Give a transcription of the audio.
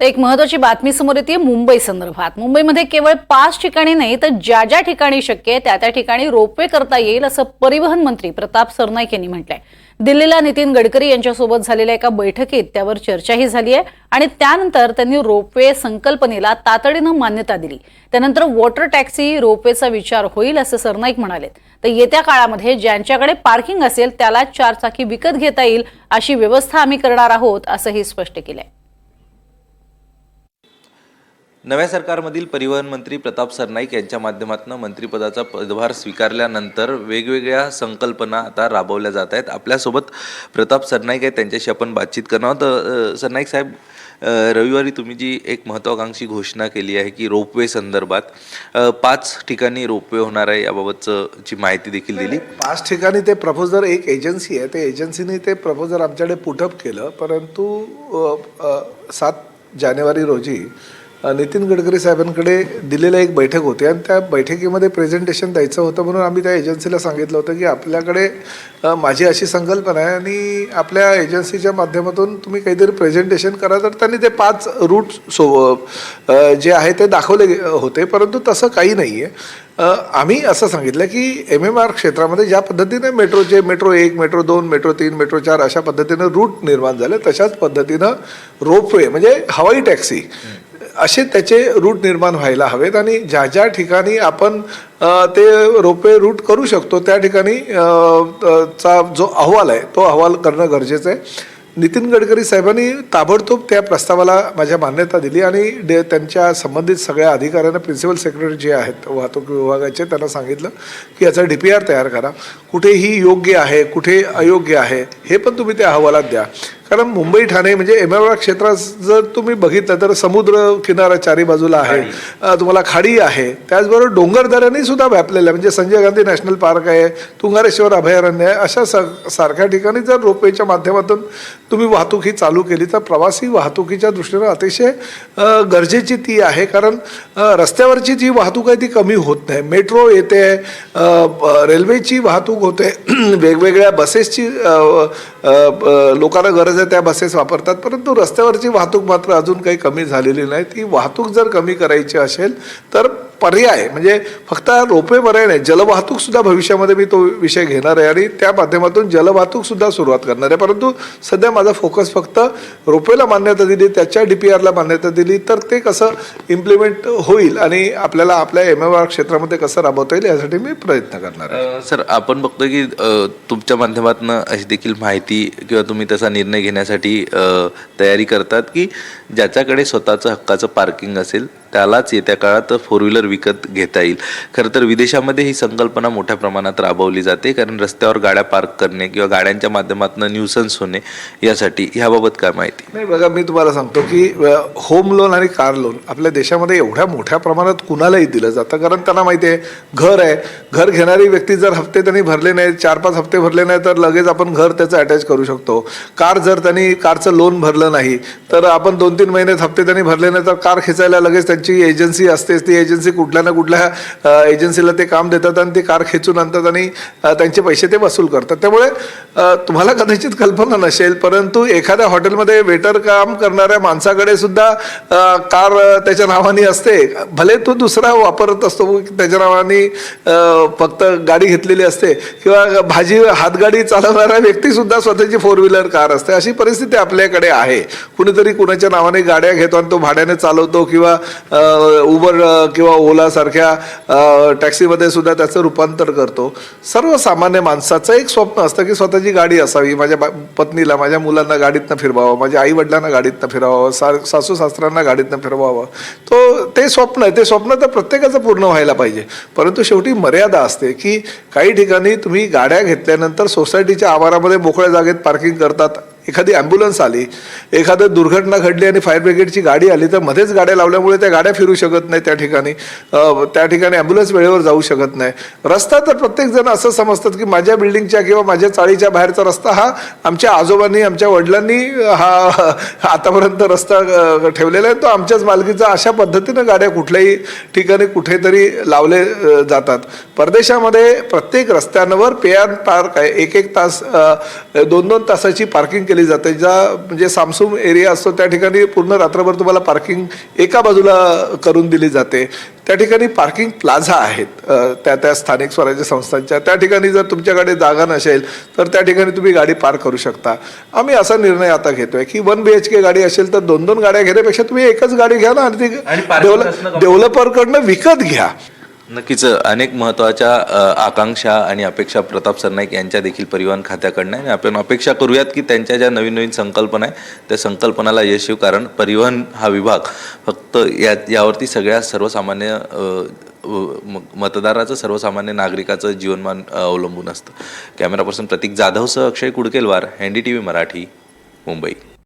तर एक महत्वाची बातमी समोर येते मुंबई संदर्भात. मुंबईमध्ये केवळ पाच ठिकाणी नाही तर ज्या ज्या ठिकाणी शक्य आहे त्या त्या ठिकाणी रोपवे करता येईल असं परिवहन मंत्री प्रताप सरनाईक यांनी म्हटलंय. दिल्लीला नितीन गडकरी यांच्यासोबत झालेल्या एका बैठकीत त्यावर चर्चाही झाली आहे आणि त्यानंतर त्यांनी रोपवे संकल्पनेला तातडीनं मान्यता दिली. त्यानंतर वॉटर टॅक्सी रोपवेचा विचार होईल असं सरनाईक म्हणाले तर येत्या काळामध्ये ज्यांच्याकडे पार्किंग असेल त्याला चारचाकी विकत घेता येईल अशी व्यवस्था आम्ही करणार आहोत असंही स्पष्ट केलंय. नव्या सरकारमधील परिवहन मंत्री प्रताप सरनाईक यांच्या माध्यमातून मंत्रिपदाचा पदभार स्वीकारल्यानंतर वेगवेगळ्या संकल्पना आता राबवल्या जात आहेत. आपल्यासोबत प्रताप सरनाईक आहेत. त्यांच्याशी आपण बातचीत करणार आहोत. सरनाईक साहेब रविवारी तुम्ही जी एक महत्त्वाकांक्षी घोषणा केली आहे की रोपवे संदर्भात पाच ठिकाणी रोपवे होणार आहे याबाबतचं ची माहिती देखील दिली. पाच ठिकाणी ते प्रपोजर एक एजन्सी आहे. ते एजन्सीने ते प्रपोजर आमच्याकडे पुटअप केलं. परंतु सात जानेवारी रोजी नितीन गडकरी साहेबांकडे दिलेलं एक बैठक होती आणि त्या बैठकीमध्ये प्रेझेंटेशन द्यायचं होतं म्हणून आम्ही त्या एजन्सीला सांगितलं होतं की आपल्याकडे माझी अशी संकल्पना आहे आणि आपल्या एजन्सीच्या माध्यमातून तुम्ही काहीतरी प्रेझेंटेशन करा. तर त्यांनी ते पाच रूट सो जे आहे ते दाखवले गे- होते. परंतु तसं काही नाही आहे आम्ही असं सांगितलं की एम एम आर क्षेत्रामध्ये ज्या पद्धतीने मेट्रोचे मेट्रो एक मेट्रो दोन मेट्रो तीन मेट्रो चार अशा पद्धतीनं रूट निर्माण झाले तशाच पद्धतीनं रोपवे म्हणजे हवाई टॅक्सी असे त्याचे रूट निर्माण व्हायला हवेत आणि ज्या ज्या ठिकाणी आपण ते रोपे रूट करू शकतो त्या ठिकाणी चा जो अहवाल आहे तो अहवाल करणं गरजेचं आहे. नितीन गडकरी साहेबांनी ताबडतोब त्या प्रस्तावाला माझ्या मान्यता दिली आणि डे त्यांच्या संबंधित सगळ्या अधिकाऱ्यांना प्रिन्सिपल सेक्रेटरी जे आहेत वाहतूक विभागाचे त्यांना सांगितलं की याचा डी पी आर तयार करा. कुठेही योग्य आहे कुठे अयोग्य आहे हे पण तुम्ही त्या अहवालात द्या. कारण मुंबई ठाणे म्हणजे एम एम आर क्षेत्रात जर तुम्ही बघितलं तर समुद्र किनारा चारी बाजूला आहे. तुम्हाला खाडी आहे. त्याचबरोबर डोंगरदऱ्यांनी सुद्धा व्यापलेलं आहे. म्हणजे संजय गांधी नॅशनल पार्क आहे तुंगारेश्वर अभयारण्य आहे अशा स सारख्या ठिकाणी जर रोपवेच्या माध्यमातून तुम्ही वाहतूक ही चालू केली तर प्रवासी वाहतुकीच्या दृष्टीनं अतिशय गरजेची ती आहे. कारण रस्त्यावरची जी वाहतूक आहे ती कमी होत नाही. मेट्रो येते रेल्वेची वाहतूक होते. वेगवेगळ्या बसेसची लोकांना गरज आहे त्या बसेस वापरतात परंतु रस्त्यावरची वाहतूक मात्र अजून काही कमी झालेली नाही. ती वाहतूक जर कमी करायची असेल तर पर्याय म्हणजे फक्त रोपे पर्याय नाही जलवाहतूक सुद्धा भविष्यामध्ये मी तो विषय घेणार आहे आणि त्या माध्यमातून जलवाहतूक सुद्धा सुरुवात करणार आहे. परंतु सध्या माझा फोकस फक्त रोपेला मान्यता दिली त्याच्या डी पी आरला मान्यता दिली तर ते कसं इम्प्लिमेंट होईल आणि आपल्याला आपल्या एम एम आर क्षेत्रामध्ये कसं राबवता येईल यासाठी मी प्रयत्न करणार आहे. सर आपण बघतो की तुमच्या माध्यमातून अशी देखील माहिती किंवा तुम्ही तसा निर्णय घेण्यासाठी तयारी करतात की ज्याच्याकडे स्वतःचं हक्काचं पार्किंग असेल त्यालाच येत्या काळात फोर व्हीलर विकत घेता येईल. खरं तर विदेशामध्ये ही संकल्पना मोठ्या प्रमाणात राबवली जाते कारण रस्त्यावर गाड्या पार्क करणे किंवा गाड्यांच्या माध्यमातून न्यूसन्स होणे यासाठी ह्याबाबत काय माहिती? नाही बघा मी तुम्हाला सांगतो की होम लोन आणि कार लोन आपल्या देशामध्ये एवढ्या मोठ्या प्रमाणात कुणालाही दिलं जातं. कारण त्यांना माहिती आहे घर आहे. घर घेणारी व्यक्ती जर हप्ते त्यांनी भरले नाही चार पाच हप्ते भरले नाही तर लगेच आपण घर त्याचं अटॅच करू शकतो. कार जर त्यांनी कारचं लोन भरलं नाही तर आपण दोन तीन महिन्यात हप्ते त्यांनी भरले नाही तर कार खेचायला लगेच त्यांची एजन्सी असतेच ती एजन्सी कुठल्या ना कुठल्या एजन्सीला ते काम देतात आणि ती कार खेचून आणतात आणि त्यांचे पैसे ते वसूल करतात. त्यामुळे तुम्हाला कदाचित कल्पना नसेल परंतु एखाद्या हॉटेलमध्ये वेटर काम करणाऱ्या माणसाकडे सुद्धा कार त्याच्या नावाने असते. भले तो दुसरा वापरत असतो त्याच्या नावाने फक्त गाडी घेतलेली असते. किंवा भाजी हातगाडी चालवणारा व्यक्ती सुद्धा स्वतःची फोर व्हीलर कार असते. अशी परिस्थिती आपल्याकडे आहे. कुणीतरी कुणाच्या नावाने गाड्या घेतो आणि तो भाड्याने चालवतो किंवा उबर किंवा ओलासारख्या टॅक्सीमध्ये सुद्धा त्याचं रूपांतर करतो. सर्वसामान्य माणसाचं एक स्वप्न असतं की स्वतःची गाडी असावी माझ्या बा- पत्नीला माझ्या मुलांना गाडीतनं फिरवावं माझ्या आईवडिलांना गाडीतनं फिरवावं सा सासू सासऱ्यांना गाडीतनं फिरवावं. तो ते स्वप्न आहे. ते स्वप्न तर प्रत्येकाचं पूर्ण व्हायला पाहिजे. परंतु शेवटी मर्यादा असते की काही ठिकाणी तुम्ही गाड्या घेतल्यानंतर सोसायटीच्या आवारामध्ये मोकळ्या जागेत पार्किंग करतात. एखादी ॲम्ब्युलन्स आली एखादं दुर्घटना घडली आणि फायर ब्रिगेडची गाडी आली तर मध्येच गाड्या लावल्यामुळे त्या गाड्या फिरू शकत नाही त्या ठिकाणी. त्या ठिकाणी ॲम्ब्युलन्स वेळेवर जाऊ शकत नाही. रस्ता तर प्रत्येक जण असं समजतात की माझ्या बिल्डिंगच्या किंवा माझ्या चाळीच्या बाहेरचा रस्ता हा आमच्या आजोबांनी आमच्या वडिलांनी हा आतापर्यंत रस्ता ठेवलेला आहे. तो आमच्याच मालकीचा अशा पद्धतीनं गाड्या कुठल्याही ठिकाणी कुठेतरी लावले जातात. परदेशामध्ये प्रत्येक रस्त्यांवर पे अँड पार्क आहे. एक एक तास दोन दोन तासाची पार्किंग केली केली जाते. ज्या म्हणजे सामसूम एरिया असतो त्या ठिकाणी पूर्ण रात्रभर तुम्हाला पार्किंग एका बाजूला करून दिली जाते. त्या ठिकाणी पार्किंग प्लाझा आहेत. त्या त्या स्थानिक स्वराज्य संस्थांच्या. त्या ठिकाणी जर तुमच्याकडे जागा नसेल तर त्या ठिकाणी तुम्ही गाडी पार्क करू शकता. आम्ही असा निर्णय आता घेतोय की वन बी एच के गाडी असेल तर दोन दोन गाड्या घेण्यापेक्षा तुम्ही एकच गाडी घ्या ना. आणि ती डेव्हलपरकडनं विकत घ्या. नक्कीच अनेक महत्त्वाच्या आकांक्षा आणि अपेक्षा प्रताप सरनाईक यांच्या देखील परिवहन खात्याकडनं आहे. आणि आपण अपेक्षा करूयात की त्यांच्या ज्या नवीन नवीन संकल्पना आहे त्या संकल्पनाला यश येऊ. कारण परिवहन हा विभाग फक्त या यावरती सगळ्या सर्वसामान्य म- मतदाराचं सर्वसामान्य नागरिकाचं जीवनमान अवलंबून असतं. कॅमेरा पर्सन प्रतीक जाधवसह Akshay Kudkelwar N D T V Marathi Mumbai.